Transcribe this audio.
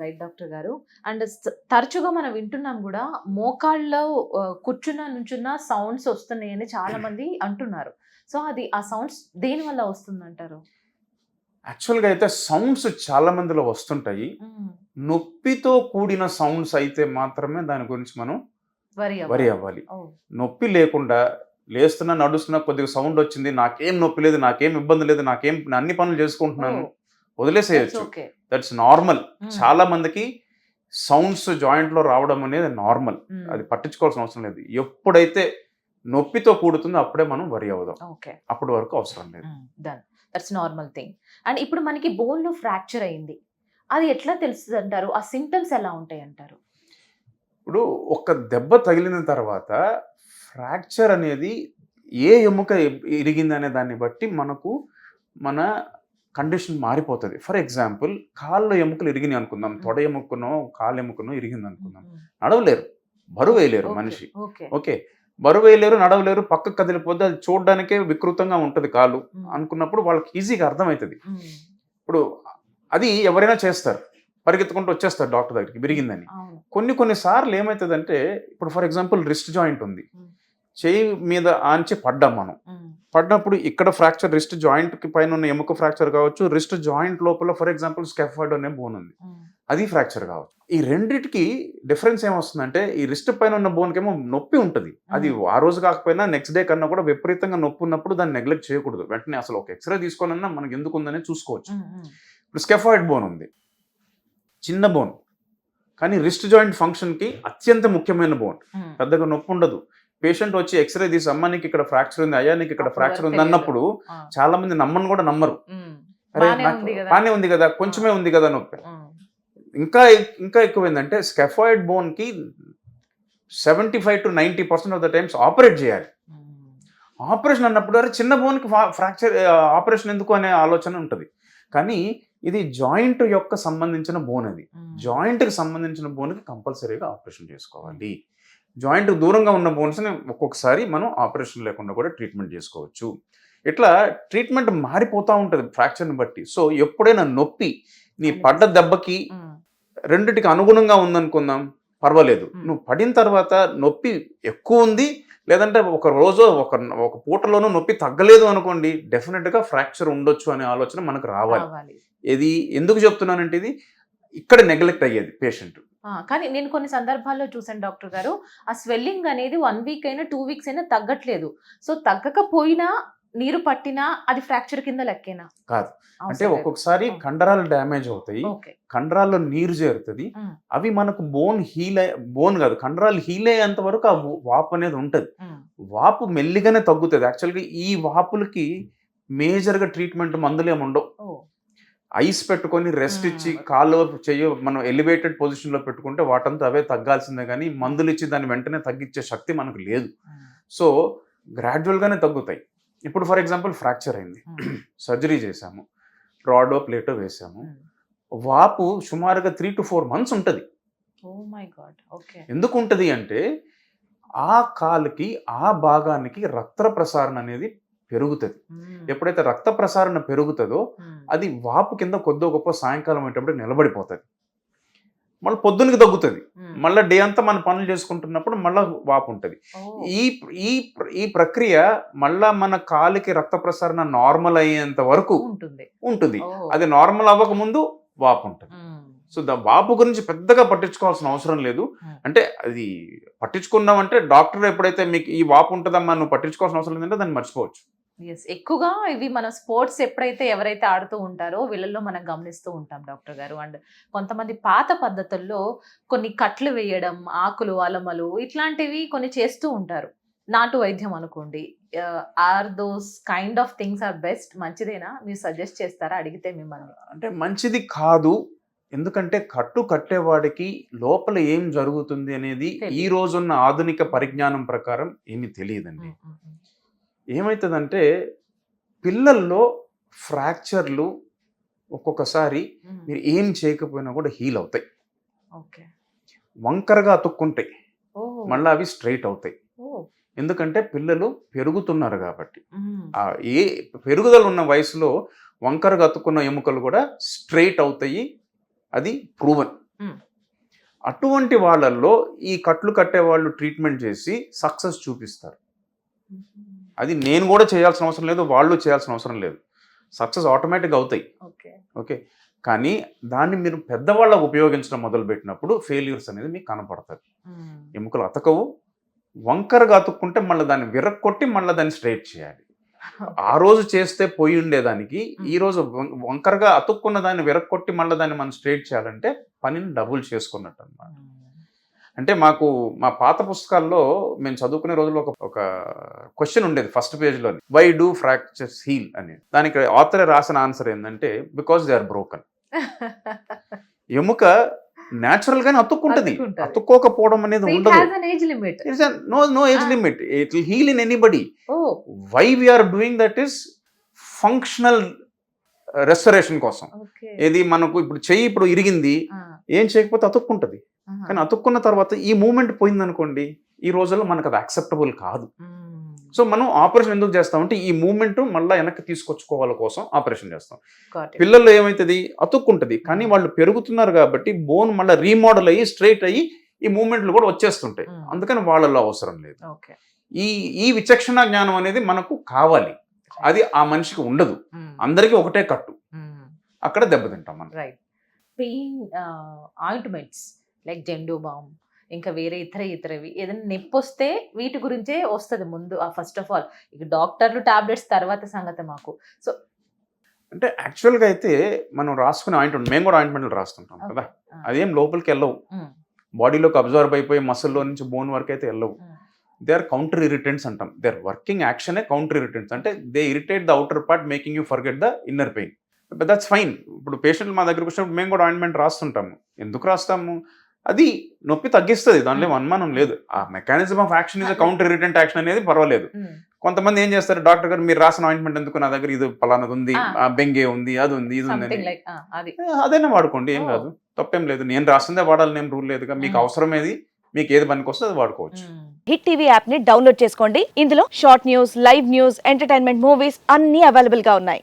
Right doctor గారు. And తరచుగా మనం వింటున్నాం కూడా మోకాళ్ళలో కూర్చున్న నుంచున్న సౌండ్స్ వస్తున్నాయని చాలా మంది అంటున్నారు. సో అది ఆ సౌండ్స్ దేని వల్ల వస్తుందంటారు? యాక్చువల్గా అయితే సౌండ్స్ చాలా మందిలో వస్తుంటాయి. నొప్పితో కూడిన సౌండ్స్ అయితే మాత్రమే దాని గురించి మనం వరి అవ్వాలి. నొప్పి లేకుండా లేస్తున్నా నడుస్తున్నా కొద్దిగా సౌండ్ వచ్చింది నాకేం నొప్పి లేదు నాకేం ఇబ్బంది లేదు నాకేం నేను అన్ని పనులు చేసుకుంటున్నాను. వదిలేసేయచ్చు. దట్స్ నార్మల్ చాలా మందికి సౌండ్స్ జాయింట్లో రావడం అనేది నార్మల్ అది పట్టించుకోవాల్సిన అవసరం లేదు. ఎప్పుడైతే నొప్పితో కూడుతుందో అప్పుడే మనం వరి అవుదాం. అప్పటి వరకు అవసరం లేదు. దట్స్ నార్మల్ థింగ్ అండ్ ఇప్పుడు మనకి బోన్లో ఫ్రాక్చర్ అయింది. అది ఎట్లా తెలుస్తుంది అంటారు? ఆ సిమ్టమ్స్ ఎలా ఉంటాయి అంటారు? ఇప్పుడు ఒక దెబ్బ తగిలిన తర్వాత ఫ్రాక్చర్ అనేది ఏ ఎముక ఇరిగిందనే దాన్ని బట్టి మనకు మన కండిషన్ మారిపోతుంది. ఫర్ ఎగ్జాంపుల్ కాళ్ళ ఎముకలు ఇరిగినాయి అనుకుందాం. తొడ ఎముకనో కాళ్ళ ఎముకనో ఇరిగింది అనుకుందాం. నడవలేరు. బరువు వేయలేరు మనిషి. ఓకే. బరువు వేయలేరు నడవలేరు పక్కకు కదిలిపోతే అది చూడడానికే వికృతంగా ఉంటుంది కాలు అనుకున్నప్పుడు వాళ్ళకి ఈజీగా అర్థమవుతుంది. ఇప్పుడు అది ఎవరైనా చేస్తారు. పరిగెత్తుకుంటూ వచ్చేస్తారు డాక్టర్ దగ్గరికి విరిగిందని. కొన్ని కొన్ని సార్లు ఏమవుతుందంటే ఇప్పుడు ఫర్ ఎగ్జాంపుల్ రిస్ట్ జాయింట్ ఉంది. చేయి మీద ఆంచి పడ్డాం మనం. ఉమ్, పడినప్పుడు ఇక్కడ ఫ్రాక్చర్ రిస్ట్ జాయింట్కి పైన ఉన్న ఎముక ఫ్రాక్చర్ కావచ్చు రిస్ట్ జాయింట్ లోపల ఫర్ ఎగ్జాంపుల్ స్కెఫాయిడ్ అనే బోన్ ఉంది. అది ఫ్రాక్చర్ కావచ్చు. ఈ రెండిటికి డిఫరెన్స్ ఏమొస్తుందంటే ఈ రిస్ట్ పైన ఉన్న బోన్ కేమో నొప్పి ఉంటుంది. అది ఆ రోజు కాకపోయినా నెక్స్ట్ డే కన్నా కూడా విపరీతంగా నొప్పి ఉన్నప్పుడు దాన్ని నెగ్లెక్ట్ చేయకూడదు. వెంటనే అసలు ఒక ఎక్స్రే తీసుకోనన్నా మనకి ఎందుకు ఉందనే చూసుకోవచ్చు. ఇప్పుడు స్కెఫాయిడ్ బోన్ ఉంది. చిన్న బోన్. కానీ రిస్ట్ జాయింట్ ఫంక్షన్కి అత్యంత ముఖ్యమైన బోన్. పెద్దగా నొప్పి ఉండదు. పేషెంట్ వచ్చి ఎక్స్రే తీసి అమ్మ నీకు ఇక్కడ ఫ్రాక్చర్ ఉంది అయ్యా నీకు ఇక్కడ ఫ్రాక్చర్ ఉంది అన్నప్పుడు చాలా మంది నమ్మని కూడా నమ్మరు. అరే బానే ఉంది కదా. కొంచెమే ఉంది కదా నొప్పి. ఇంకా ఇంకా ఎక్కువ ఏంటంటే scaphoid బోన్కి seventy five to ninety percent of the times operate చేయాలి ఆపరేషన్ అన్నప్పుడు అరే చిన్న బోన్కి ఫ్రాక్చర్ ఆపరేషన్ ఎందుకు అనే ఆలోచన ఉంటుంది. కానీ ఇది జాయింట్ యొక్క సంబంధించిన బోన్ అది. జాయింట్కి సంబంధించిన బోన్కి కంపల్సరీగా ఆపరేషన్ చేసుకోవాలి. జాయింట్ దూరంగా ఉన్న బోన్స్ని ఒక్కొక్కసారి మనం ఆపరేషన్ లేకుండా కూడా ట్రీట్మెంట్ చేసుకోవచ్చు. ఇట్లా ట్రీట్మెంట్ మారిపోతూ ఉంటుంది ఫ్రాక్చర్ని బట్టి. సో ఎప్పుడైనా నొప్పి నీ పడ్డ దెబ్బకి రెండిటికి అనుగుణంగా ఉందనుకుందాం పర్వాలేదు. నువ్వు పడిన తర్వాత నొప్పి ఎక్కువ ఉంది లేదంటే ఒక రోజు ఒక ఒక పూటలోనూ నొప్పి తగ్గలేదు అనుకోండి డెఫినెట్గా ఫ్రాక్చర్ ఉండొచ్చు అనే ఆలోచన మనకు రావాలి. ఇది ఎందుకు చెప్తున్నానంటే ఇది ఇక్కడ నెగ్లెక్ట్ అయ్యేది పేషెంట్. కానీ నేను కొన్ని సందర్భాల్లో చూసాను డాక్టర్ గారు ఆ స్వెల్లింగ్ అనేది వన్ వీక్ అయినా టూ వీక్స్ అయినా తగ్గట్లేదు సో తగ్గకపోయినా నీరు పట్టినా అది ఫ్రాక్చర్ కింద లెక్కేనా కాదు. అంటే. ఒక్కొక్కసారి. కండరాలు డ్యామేజ్ అవుతాయి కండరాల్లో నీరు చేరుతుంది. అవి మనకు బోన్ హీల్ బోన్ కాదు కండరాలు హీల్ అయ్యేంత వరకు ఆ వాపు అనేది ఉంటుంది వాపు మెల్లిగానే తగ్గుతుంది యాక్చువల్గా ఈ వాపులకి మేజర్గా ట్రీట్మెంట్ మందులు ఏమి ఉండవు ఐస్ పెట్టుకొని రెస్ట్. ఇచ్చి కాళ్ళు చెయ్యి మనం ఎలివేటెడ్ పొజిషన్లో పెట్టుకుంటే వాటంతా అవే తగ్గాల్సిందే కానీ మందులు ఇచ్చి దాన్ని వెంటనే తగ్గించే శక్తి మనకు లేదు. సో గ్రాడ్యువల్గానే తగ్గుతాయి. ఇప్పుడు ఫర్ ఎగ్జాంపుల్ ఫ్రాక్చర్ అయింది. సర్జరీ చేశాము. రాడో ప్లేటో వేసాము. వాపు సుమారుగా త్రీ టు ఫోర్ మంత్స్ ఉంటుంది. ఎందుకు ఉంటుంది అంటే ఆ కాలుకి ఆ భాగానికి రక్త ప్రసారణ అనేది పెరుగుతుంది. ఎప్పుడైతే రక్త ప్రసారణ పెరుగుతుందో అది వాపు కింద కొద్దో గొప్ప సాయంకాలం అయ్యేటప్పుడు నిలబడిపోతుంది. మళ్ళీ పొద్దునకి తగ్గుతుంది. మళ్ళీ డే అంతా మన పనులు చేసుకుంటున్నప్పుడు మళ్ళీ వాపు ఉంటుంది ఈ ఈ ఈ ప్రక్రియ మళ్ళా మన కాలికి రక్త ప్రసరణ నార్మల్ అయ్యేంత వరకు ఉంటుంది. అది నార్మల్ అవ్వక ముందు వాపు ఉంటుంది సో దా వాపు గురించి పెద్దగా పట్టించుకోవాల్సిన అవసరం లేదు. అంటే అది పట్టించుకున్నామంటే డాక్టర్ ఎప్పుడైతే మీకు ఈ వాపు ఉంటుందమ్మా నువ్వు పట్టించుకోవాల్సిన అవసరం లేదంటే దాన్ని మర్చిపోవచ్చు. ఎస్ ఎక్కువగా ఇవి మన స్పోర్ట్స్ ఎప్పుడైతే ఎవరైతే ఆడుతూ ఉంటారో వీళ్ళల్లో మనం గమనిస్తూ ఉంటాం డాక్టర్ గారు. అండ్ కొంతమంది పాత పద్ధతుల్లో కొన్ని కట్లు వేయడం ఆకులు అలమలు ఇట్లాంటివి కొన్ని చేస్తూ ఉంటారు. నాటు వైద్యం అనుకోండి. Are those kind of things are best? మంచిదేనా? మీరు సజెస్ట్ చేస్తారా? అడిగితే మిమ్మల్ని. అంటే మంచిది కాదు. ఎందుకంటే కట్టు కట్టేవాడికి లోపల ఏం జరుగుతుంది అనేది. ఈ రోజున్న ఆధునిక పరిజ్ఞానం ప్రకారం ఏమీ తెలియదండి. ఏమవుతుందంటే పిల్లల్లో ఫ్రాక్చర్లు ఒక్కొక్కసారి మీరు ఏం చేయకపోయినా కూడా హీల్ అవుతాయి. ఓకే. వంకరగా అతుక్కుంటాయి మళ్ళీ అవి స్ట్రైట్ అవుతాయి. ఎందుకంటే పిల్లలు పెరుగుతున్నారు కాబట్టి. ఆ ఏ పెరుగుదల ఉన్న వయసులో వంకరగా అతుక్కున్న ఎముకలు కూడా స్ట్రైట్ అవుతాయి. అది ప్రూవన్. అటువంటి వాళ్ళల్లో ఈ కట్లు కట్టే వాళ్ళు ట్రీట్మెంట్ చేసి సక్సెస్ చూపిస్తారు. అది నేను కూడా చేయాల్సిన అవసరం లేదు వాళ్ళు చేయాల్సిన అవసరం లేదు. సక్సెస్ ఆటోమేటిక్గా అవుతాయి. ఓకే. ఓకే? కానీ దాన్ని మీరు పెద్దవాళ్ళకు ఉపయోగించడం మొదలుపెట్టినప్పుడు ఫెయిల్యూర్స్ అనేది మీకు కనపడుతుంది ఎముకలు అతకవు వంకరగా అతుక్కుంటే మళ్ళీ దాన్ని విరక్కొట్టి మళ్ళీ దాన్ని స్ట్రైట్ చేయాలి. ఆ రోజు చేస్తే పోయి ఉండేదానికి ఈ రోజు వంకరగా అతుక్కున్న దాన్ని విరక్కొట్టి మళ్ళీ దాన్ని మనం స్ట్రైట్ చేయాలంటే పనిని డబుల్ చేసుకున్నట్టు అన్నమాట. అంటే మాకు మా పాత పుస్తకాల్లో మేము చదువుకునే రోజుల్లో ఒక ఒక క్వశ్చన్ ఉండేది ఫస్ట్ పేజ్లో వై డూ ఫ్రాక్చర్స్ హీల్ అని. దానికి ఆథర్ రాసిన ఆన్సర్ ఏంటంటే బికాస్ దే ఆర్ బ్రోకన్ ఎముక న్యాచురల్ గానే అతుక్కుంటది. అతుక్కోకపోవడం అనేది ఉండదు. No no age Ah. Limit it will heal in anybody why we are doing that is functional restoration కోసం. ఏది మనకు ఇప్పుడు చెయ్యి ఇప్పుడు ఇరిగింది ఏం చేయకపోతే అతుక్కుంటది. కానీ అతుక్కున్న తర్వాత ఈ మూమెంట్ పోయింది అనుకోండి ఈ రోజుల్లో మనకు అది యాక్సెప్టబుల్ కాదు. సో మనం ఆపరేషన్ ఎందుకు చేస్తామంటే ఈ మూమెంట్ మళ్ళీ వెనక్కి తీసుకొచ్చుకోవాల కోసం ఆపరేషన్ చేస్తాం. పిల్లల్లో ఏమవుతుంది అతుక్కుంటది. కానీ వాళ్ళు పెరుగుతున్నారు కాబట్టి బోన్ మళ్ళీ రీమోడల్ అయ్యి స్ట్రైట్ అయ్యి ఈ మూమెంట్లు కూడా వచ్చేస్తుంటాయి. అందుకని వాళ్ళలో అవసరం లేదు. ఈ ఈ విచక్షణ జ్ఞానం అనేది మనకు కావాలి. అది ఆ మనిషికి ఉండదు. అందరికీ ఒకటే కట్టు. అక్కడ దెబ్బతింటాం మనం. Right pain ointments like Zandu balm ఇంకా వేరే ఇతర ఇతరవి. ఏదైనా నొప్పి వస్తే వీటి గురించే వస్తుంది ముందు ఫస్ట్ ఆఫ్ ఆల్ ఇక డాక్టర్లు టాబ్లెట్స్ తర్వాత సంగతి మాకు. సో అంటే యాక్చువల్గా అయితే మనం రాసుకునే ఆయింట్మెంట్ మేము కూడా ఆయింట్మెంట్లు రాస్తుంటాం కదా. అదేం లోపలికి వెళ్ళవు. బాడీలోకి అబ్జర్వ్ అయిపోయి మసిల్లో నుంచి బోన్ వరకు అయితే వెళ్ళవు. దే ఆర్ కౌంటర్ ఇరిటెంట్స్ అంటాం. దే ఆర్ వర్కింగ్ యాక్షనే కౌంటర్ ఇరిటెంట్స్ అంటే they irritate the outer part making you forget the inner pain that's fine ఇప్పుడు పేషెంట్ మా దగ్గరకు వచ్చినప్పుడు మేము కూడా ఆయింట్మెంట్ రాస్తుంటాము. ఎందుకు రాస్తాము? అది నొప్పి తగ్గిస్తుంది. దానిలో ఏం అనుమానం లేదు. ఆ mechanism of action is counter irritant action అనేది పర్వాలేదు. కొంతమంది ఏం చేస్తారు? డాక్టర్ గారు మీరు రాసిన ఆయింట్మెంట్ ఎందుకు నా దగ్గర? ఇది పలానది ఉంది. ఆ. బెంగే ఉంది అది ఉంది ఇది ఉంది అదైనా వాడుకోండి. ఏం. కాదు. తప్పేం లేదు. నేను రాసిందే వాడాలని ఏం రూల్ లేదుగా మీకు Mm. అవసరం ఏది మీకు ఏది పనికి వస్తే అది వాడుకోవచ్చు. హిట్ టీవీ యాప్ని డౌన్లోడ్ చేసుకోండి. ఇందులో short news live news entertainment movies అన్ని అవైలబుల్గా ఉన్నాయి.